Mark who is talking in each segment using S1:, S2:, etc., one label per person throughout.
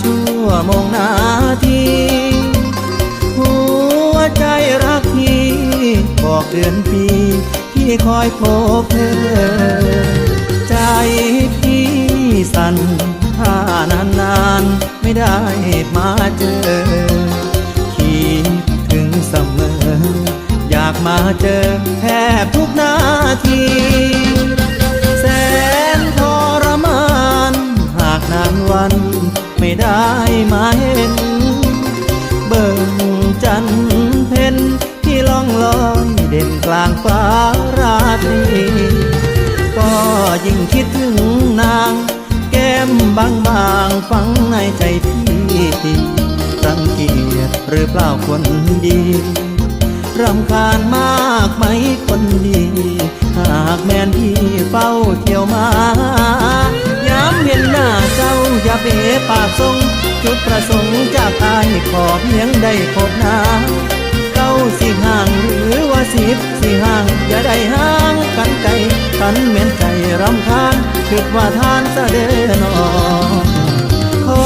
S1: ชั่วโมงนาทีหัวใจรักพี่บอกเดือนปีที่คอยพบเธอ ใจพี่สั่นถ้านานนานไม่ได้มาเจอ คิดถึงเสมอ อยากมาเจอแทบทุกนาทีแสนทรมาน หากนานวัน ไม่ได้มาเห็น เบิ่งจันเพ็ญที่ล่องลอยเด่นกลางฟ้าราตรีก็ยิ่งคิดถึงนาง แก้มบางบางๆฝังในใจพี่รังเกียจหรือเปล่าคนดีรำคาญมากไหมคนดี หากแม่นพี่เฝ้าเที่ยว เบปากทรงจุดประสงค์จากอายขอเพียงได้พบนาเก้าสิห่างหรือว่าสิบสิห่างอย่าได้ห่างกันไกลกันเหม็นใจรำคาญคิดว่าทานเสะเดอนอขอ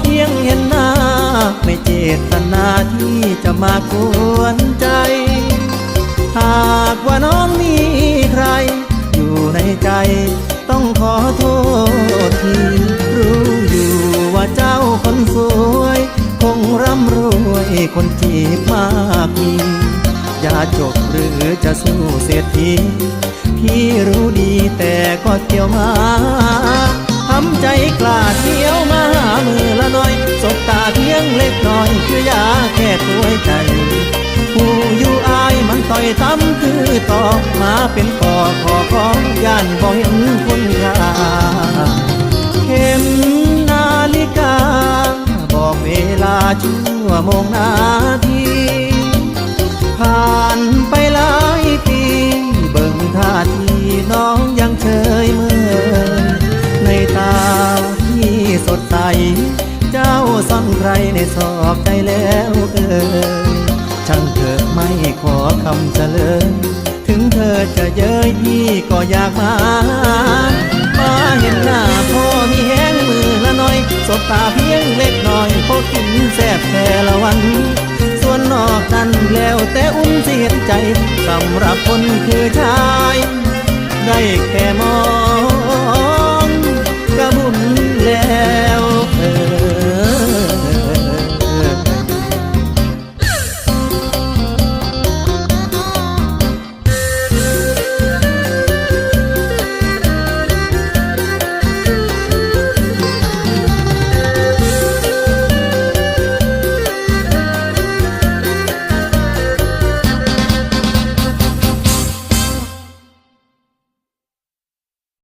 S1: เพียงเห็นหน้า ไม่เจตนาที่จะมากวนใจ หากว่าน้องมีใคร อยู่ในใจต้องขอโทษ ยาจบหรือจะสู้เสียทีพี่รู้ดีแต่ก็เที่ยวมาทำใจกล้าเที่ยวมาหามือละน้อย สบตาเพียงเล็กน้อยคือยาแค่ป่วยใจ ผู้อยู่อายมันต่อยตั้มคือต่อมาเป็นคอขอของย่านบ่เห็นคุณค่าเข็มนาฬิกา บอกเวลาชั่วโมงนาที ผ่านไปหลายปีเบิ่งท่าทีน้องยังเฉยเมื่อในตาที่สดใส เจ้าซ่อนใครในสอบใจแล้วเอ่ยช่างเถอะไม่ขอคำเฉลยถึงเธอจะเย้ยพี่ก็อยากมามาเห็นหน้าพ่อมีแห้งมือละน่อย สบตาเพียงเล็กน้อยพอกินแซ่บแค่ละวัน ส่วนนอกนั้นแล้วแต่อุ้มเสียใจสำหรับคนคือชาย ได้แค่มอง